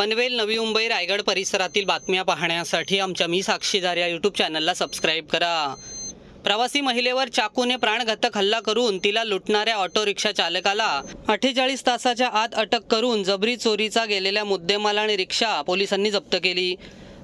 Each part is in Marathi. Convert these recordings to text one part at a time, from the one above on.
पनवेल नवी मुंबई रायगड परिसरातील बातम्या पाहण्यासाठी आमच्या मी साक्षीदार या यूट्यूब चॅनलला सबस्क्राईब करा. प्रवासी महिलेवर चाकूने प्राणघातक हल्ला करून तिला लुटणाऱ्या ऑटो रिक्षा चालकाला अठ्ठेचाळीस तासाच्या आत अटक करून जबरी चोरीचा गेलेल्या मुद्देमाल आणि रिक्षा पोलिसांनी जप्त केली.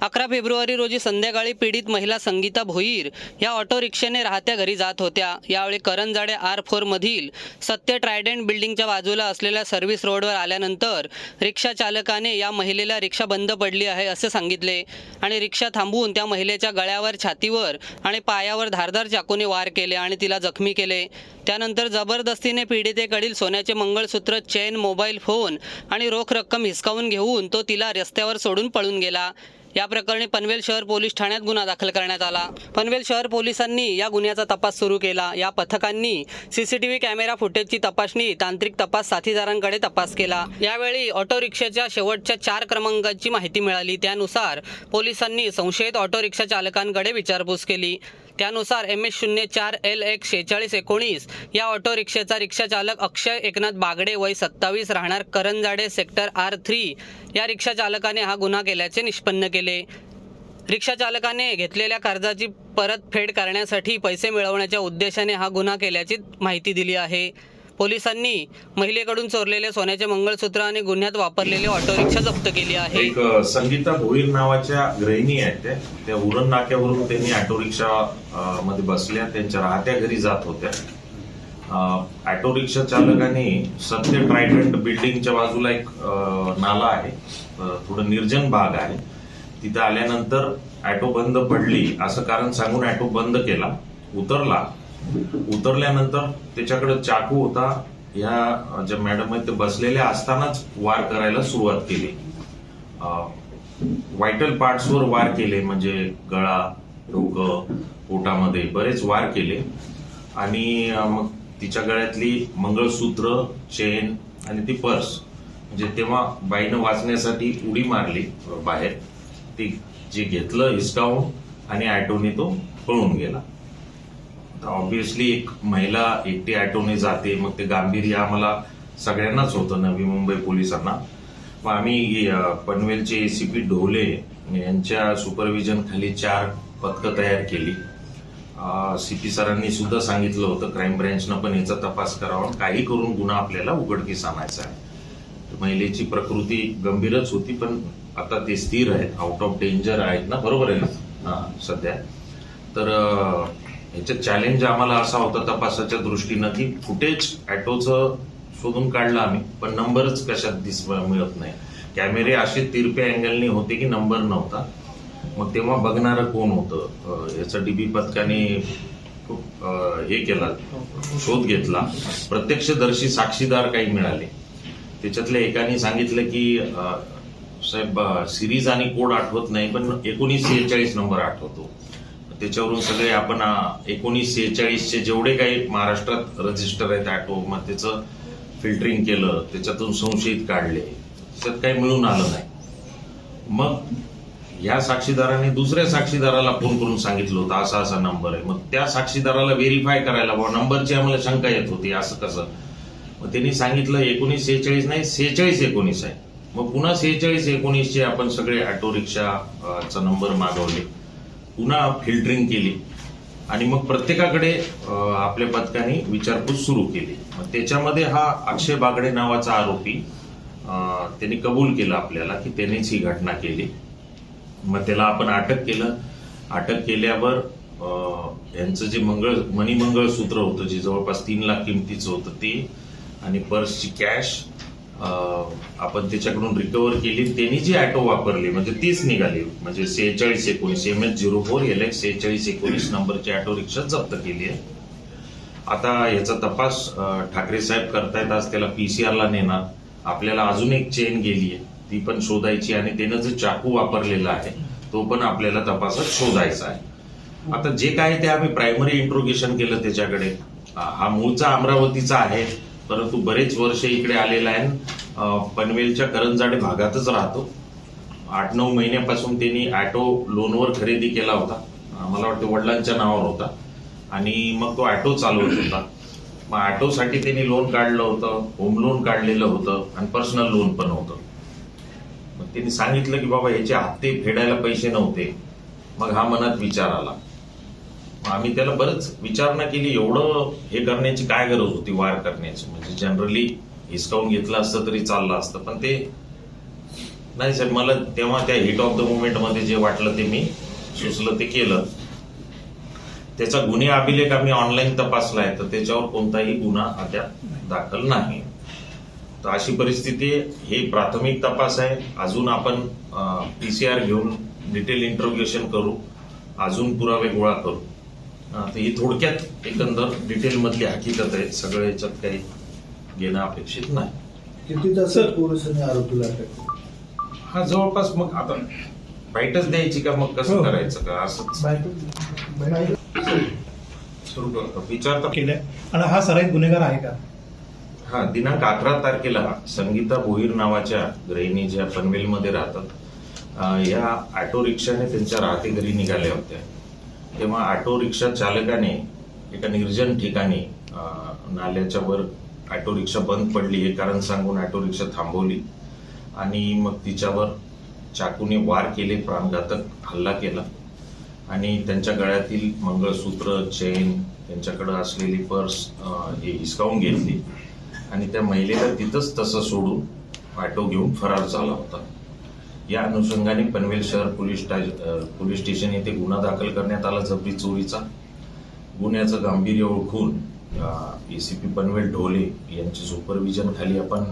अकरा फेब्रुवारी रोजी संध्याकाळी पीडित महिला संगीता भोईर या ऑटो रिक्षाने राहत्या घरी जात होत्या. यावेळी करंजाडे आर फोरमधील सत्य ट्रायडंट बिल्डिंगच्या बाजूला असलेल्या सर्व्हिस रोडवर आल्यानंतर रिक्षा चालकाने या महिलेला रिक्षा बंद पडली आहे असे सांगितले आणि रिक्षा थांबवून त्या महिलेच्या गळ्यावर छातीवर आणि पायावर धारदार चाकूने वार केले आणि तिला जखमी केले. त्यानंतर जबरदस्तीने पीडितेकडील सोन्याचे मंगळसूत्र चेन मोबाईल फोन आणि रोख रक्कम हिसकावून घेऊन तो तिला रस्त्यावर सोडून पळून गेला. या प्रकरणी पनवेल शहर पोलीस ठाण्यात गुन्हा दाखल करण्यात आला. पनवेल शहर पोलिसांनी या गुन्ह्याचा तपास सुरू केला. या पथकांनी सीसीटीव्ही कॅमेरा फुटेजची तपासणी तांत्रिक तपास साथीदारांकडे तपास केला. यावेळी ऑटो रिक्षाच्या शेवटच्या चार क्रमांकाची माहिती मिळाली. त्यानुसार पोलिसांनी संशयित ऑटो रिक्षा चालकांकडे विचारपूस केली. त्यानुसार एम एस शून्य चार एल एक शेहेचाळीस एकोणीस या ऑटो रिक्षेचा रिक्षा चालक अक्षय एकनाथ बागडे वय सत्तावीस राहणार करंजाडे सेक्टर आर थ्री. या रिक्षा चालकाने हा गुन्हा केल्याचे निष्पन्न केले. रिक्षा चालकाने घेतलेल्या कर्जाची परतफेड करण्यासाठी पैसे मिळवण्याच्या उद्देशाने हा गुन्हा केल्याची माहिती दिली आहे. पोलिसांनी महिलेकडून चोरलेले सोन्याचे मंगळसूत्र आणि गुन्ह्यात वापरलेले ऑटो रिक्षा जप्त केली आहे. एक संगीता भोईर नावाच्या गृहिणी आहेत त्या. त्या उरण नाक्यावरून त्यांनी ऑटो रिक्षा मध्ये बसल्या. त्यांच्या राहत्या घरी जात होत्या. ऑटो रिक्षा चालकाने सत्य ट्रायडंट बिल्डिंगच्या बाजूला एक नाला आहे. थोडं निर्जन भाग आहे. तिथं आल्यानंतर ऑटो बंद पडली असं कारण सांगून ॲटो बंद केला उतरला. उतरल्यानंतर त्याच्याकडे चाकू होता. ह्या ज्या मॅडम आहेत ते बसलेल्या असतानाच वार करायला सुरुवात केली. व्हायटल पार्ट्सवर वार केले म्हणजे गळा डोकं पोटामध्ये बरेच वार केले. आणि मग तिच्या गळ्यातली मंगळसूत्र चेन आणि ती पर्स म्हणजे तेव्हा बाईनं वाचण्यासाठी उडी मारली बाहेर. ती जे घेतलं हिसकावून आणि ॲटोने तो पळून गेला. ऑब्विसली एक महिला एकटी ऑटोने जाते मग ते गांभीर्य आम्हाला सगळ्यांनाच होतं नवी मुंबई पोलिसांना. मग आम्ही पनवेलचे सी पी ढोले यांच्या सुपरविजन खाली चार पथकं तयार केली. सीपी सरांनी सुद्धा सांगितलं होतं क्राईम ब्रँचनं पण याचा तपास करावा काही करून गुन्हा आपल्याला उघडकीस आणायचा आहे. महिलेची प्रकृती गंभीरच होती पण आता ते स्थिर आहेत आउट ऑफ डेंजर आहेत ना बरोबर आहे. ना सध्या. तर अ, ह्याच्यात चॅलेंज आम्हाला असा होता तपासाच्या दृष्टीनं की फुटेज ऑटोचं शोधून काढलं आम्ही पण नंबरच कशात दिस मिळत नाही. कॅमेरे असे तिरपे अँगलनी होते की नंबर नव्हता. मग तेव्हा बघणारं कोण होतं? याचं डीबी पथकाने खूप हे केला शोध घेतला. प्रत्यक्षदर्शी साक्षीदार काही मिळाले. त्याच्यातल्या एकाने सांगितलं की साहेब सिरीज आणि कोड आठवत नाही पण एकोणीस सेहेचाळीस नंबर आठवतो. त्याच्यावरून सगळे आपण एकोणीस सेहेचाळीसचे जेवढे काही महाराष्ट्रात रजिस्टर आहेत ऑटो मग त्याचं फिल्टरिंग केलं त्याच्यातून संशयित काढले त्यात काही मिळून आलं नाही. मग या साक्षीदाराने दुसऱ्या साक्षीदाराला फोन करून सांगितलं होतं असा असा नंबर आहे. मग त्या साक्षीदाराला व्हेरीफाय करायला बुवा नंबरची आम्हाला शंका येत होती असं कसं? मग त्यांनी सांगितलं एकोणीस सेहेचाळीस नाही सेहेचाळीस एकोणीस आहे. मग पुन्हा सेहेचाळीस एकोणीसचे आपण सगळे ऑटो रिक्षाचा नंबर मागवले. पुन्हा फिल्टरिंग केली. आणि मग प्रत्येकाकडे आपल्या पथकाने विचारपूस सुरू केली. मग त्याच्यामध्ये हा अक्षय बागडे नावाचा आरोपी त्यांनी कबूल केलं आपल्याला की त्यानेच ही घटना केली. मग त्याला आपण अटक केलं. अटक केल्यावर यांचं जे मंगळ मणिमंगळसूत्र होतं जे जवळपास तीन लाख किमतीचं होतं ते आणि पर्सची कॅश आपण त्याच्याकडून रिकव्हर केली त्यांनी जी ऍटो वापरली म्हणजे तीच निघाली. म्हणजे सेहेचाळीस एकोणीस M H zero four L X सेहेचाळीस एकोणीस नंबरची ऍटो रिक्षा जप्त केली आहे. आता याचा तपास ठाकरे साहेब करतायत आज त्याला पीसीआरला नेणार. आपल्याला अजून एक चेन गेली आहे. ती पण शोधायची आणि त्यानं जो चाकू वापरलेला आहे तो पण आपल्याला तपासात शोधायचा आहे. आता जे काय ते आम्ही प्रायमरी इंट्रोगेशन केलं त्याच्याकडे. हा हा मूळचा अमरावतीचा आहे. परंतु बरेच वर्ष इकडे आलेला आहे. पनवेलच्या करंजाडे भागातच राहतो. आठ नऊ महिन्यापासून त्यांनी ऑटो लोनवर खरेदी केला होता. मला वाटतं वडिलांच्या नावावर होता. आणि मग तो ऑटो चालवत होता. मग ऑटोसाठी त्यांनी लोन काढलं होतं होम लोन काढलेलं होतं आणि पर्सनल लोन पण होतं. मग त्यांनी सांगितलं की बाबा याचे हप्ते फेडायला पैसे नव्हते. मग हा मनात विचार आला. आम्ही त्याला बरंच विचारणा केली एवढं हे करण्याची काय गरज होती वार करण्याची? म्हणजे जनरली हिसकावून घेतलं असतं तरी चाललं असतं पण ते नाही साहेब मला तेव्हा त्या हिट ऑफ द मुवमेंटमध्ये जे वाटलं ते मी सुचलं ते केलं. त्याचा गुन्हे अभिलेख आम्ही ऑनलाईन तपासलाय तर त्याच्यावर कोणताही गुन्हा अद्याप दाखल नाही. तर अशी परिस्थिती हे प्राथमिक तपास आहे. अजून आपण पीसीआर घेऊन डिटेल इंटरोगेशन करू. अजून पुरावे गोळा करू. तर ही थोडक्यात एकंदर डिटेल मधली हकीकत आहे. सगळं याच्यात काही घेणं अपेक्षित नाही. किती तासात पोलिसांनी आरोपीला? हा जवळपास मग आता बाईटच द्यायची का मग कसं हो. करायचं का? असंच. सुरू करतो. विचारता केलंय. आणि हा सराईत गुन्हेगार आहे का? हा दिनांक अकरा तारखेला संगीता भोईर नावाच्या गृहिणी ज्या पनवेलमध्ये राहतात या ऑटो रिक्षाने त्यांच्या राहते घरी निघाल्या होत्या. तेव्हा ऑटो रिक्षा चालकाने एका निर्जन ठिकाणी नाल्याच्या वर ऑटो रिक्षा बंद पडली. हे कारण सांगून ऑटो रिक्षा थांबवली. आणि मग तिच्यावर चाकूने वार केले प्राणघातक हल्ला केला. आणि त्यांच्या गळ्यातील मंगळसूत्र चेन त्यांच्याकडे असलेली पर्स हे हिसकावून घेतली. आणि त्या महिलेला तिथंच तसं सोडून ऑटो घेऊन फरार झाला होता. या अनुषंगाने पनवेल शहर पोलीस पोलीस स्टेशन येथे गुन्हा दाखल करण्यात आला जबरी चोरीचा. गुन्ह्याचं गांभीर्य ओळखून एसीपी पनवेल ढोले यांची सुपरविजन खाली आपण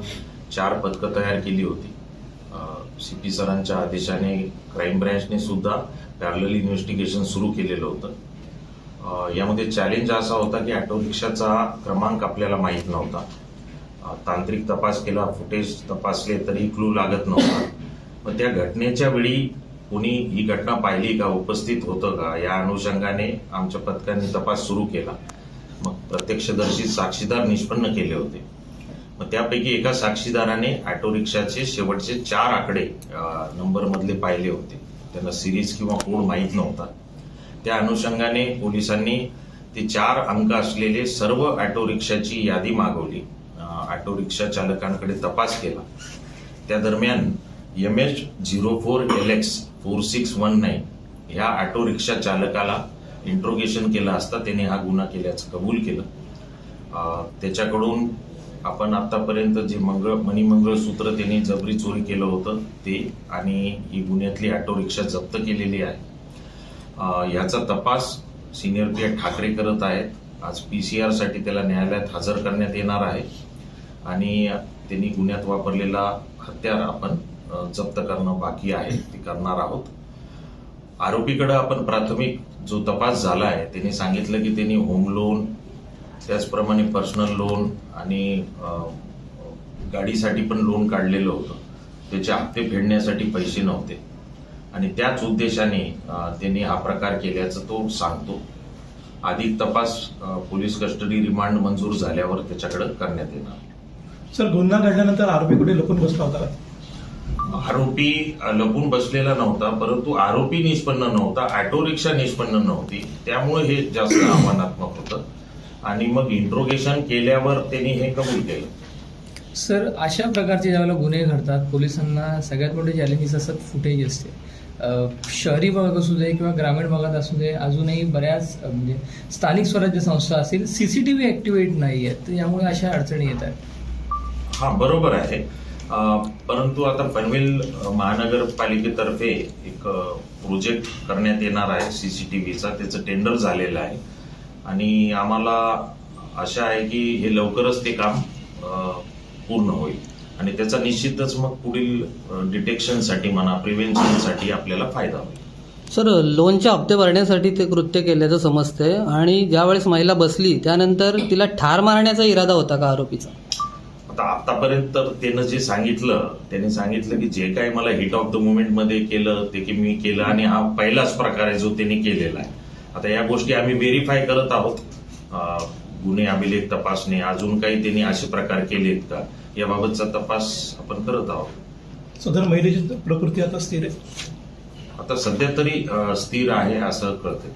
चार पथकं तयार केली होती. सी पी सरांच्या आदेशाने क्राईम ब्रँचने सुद्धा पॅरल इन्व्हेस्टिगेशन सुरू केलेलं होतं. यामध्ये चॅलेंज असा होता की ऑटो रिक्षाचा क्रमांक आपल्याला माहीत नव्हता. तांत्रिक तपास केला फुटेज तपासले तरी क्लू लागत नव्हता. मग त्या घटनेच्या वेळी कुणी ही घटना पाहिली का उपस्थित होतं का या अनुषंगाने आमच्या पथकाने तपास सुरू केला. मग प्रत्यक्षदर्शी साक्षीदार निष्पन्न केले होते. मग त्यापैकी एका साक्षीदाराने ऑटो रिक्षाचे शेवटचे चार आकडे नंबर मधले पाहिले होते. त्यांना सिरीज किंवा कोड माहीत नव्हता. त्या अनुषंगाने पोलिसांनी ते चार अंक असलेले सर्व ऑटो रिक्षाची यादी मागवली. ऑटो रिक्षा चालकांकडे तपास केला. त्या दरम्यान M H zero four L X four six one nine ह्या ऑटो रिक्षा चालकाला इंट्रोगेशन केलं असता त्याने हा गुन्हा केल्याचं कबूल केलं. त्याच्याकडून आपण आतापर्यंत जे मंगळ मणिमंगळसूत्र त्यांनी जबरी चोरी केलं होतं ते आणि ही गुन्ह्यातली ऑटो रिक्षा जप्त केलेली आहे. याचा तपास सिनियर पी ठाकरे करत आहेत. आज पी सी आरसाठी त्याला न्यायालयात हजर करण्यात येणार आहे. आणि त्यांनी गुन्ह्यात वापरलेला हत्यार आपण जप्त करणं बाकी आहे ते करणार आहोत. आरोपीकडे आपण प्राथमिक जो तपास झाला आहे त्यांनी सांगितलं की त्यांनी होम लोन त्याचप्रमाणे पर्सनल लोन आणि गाडीसाठी पण लोन काढलेलं होतं. त्याचे हप्ते फेडण्यासाठी पैसे नव्हते. आणि त्याच उद्देशाने त्यांनी हा प्रकार केल्याचं तो सांगतो. अधिक तपास पोलीस कस्टडी रिमांड मंजूर झाल्यावर त्याच्याकडे करण्यात येणार. सर गुन्हा घडल्यानंतर आरोपी कुठे लपून बसला होता आरोपी लपून बसलेला नव्हता परंतु आरोपी निष्पन्न नव्हता ऑटो रिक्षा निष्पन्न नव्हती. त्यामुळे हे जास्त आव्हानात्मक होतं. आणि मग इंट्रोगेशन केल्यावर त्यांनी हे कबूल केलं. सर अशा प्रकारचे ज्यावेळेला गुन्हे घडतात पोलिसांना सगळ्यात मोठे चॅलेंजेस असतात फुटेज असते. शहरी भागात असू दे किंवा ग्रामीण भागात असू दे अजूनही बऱ्याच म्हणजे स्थानिक स्वराज्य संस्था असतील सीसीटीव्ही ऍक्टिव्हेट नाही आहेत यामुळे अशा अडचणी येत आहेत हा बरोबर आहे. परंतु आता पनवेल महानगरपालिकेतर्फे एक प्रोजेक्ट करण्यात येणार आहे सीसीटीव्हीचा त्याचं टेंडर झालेलं आहे. आणि आम्हाला आशा आहे की हे लवकरच ते काम पूर्ण होईल. आणि त्याचा निश्चितच मग पुढील डिटेक्शनसाठी म्हणा प्रिव्हेन्शनसाठी आपल्याला फायदा होईल. सर लोनचे हप्ते भरण्यासाठी ते कृत्य केल्याचं समजतंय. आणि ज्यावेळेस महिला बसली त्यानंतर तिला ठार मारण्याचा इरादा होता का आरोपीचा? आता आतापर्यंत तर त्यानं जे सांगितलं त्याने सांगितलं की जे काही मला हिट ऑफ द मुवमेंटमध्ये केलं ते की मी केलं आणि हा पहिलाच प्रकार आहे जो त्यांनी केलेला आहे. आता या गोष्टी आम्ही व्हेरीफाय करत आहोत. गुन्हे अभिलेख तपासणे अजून काही त्यांनी असे प्रकार केलेत का? याबाबतचा तपास आपण करत आहोत. सदर महिलेची प्रकृती आता स्थिर आहे? आता सध्या तरी स्थिर आहे असं कळतंय.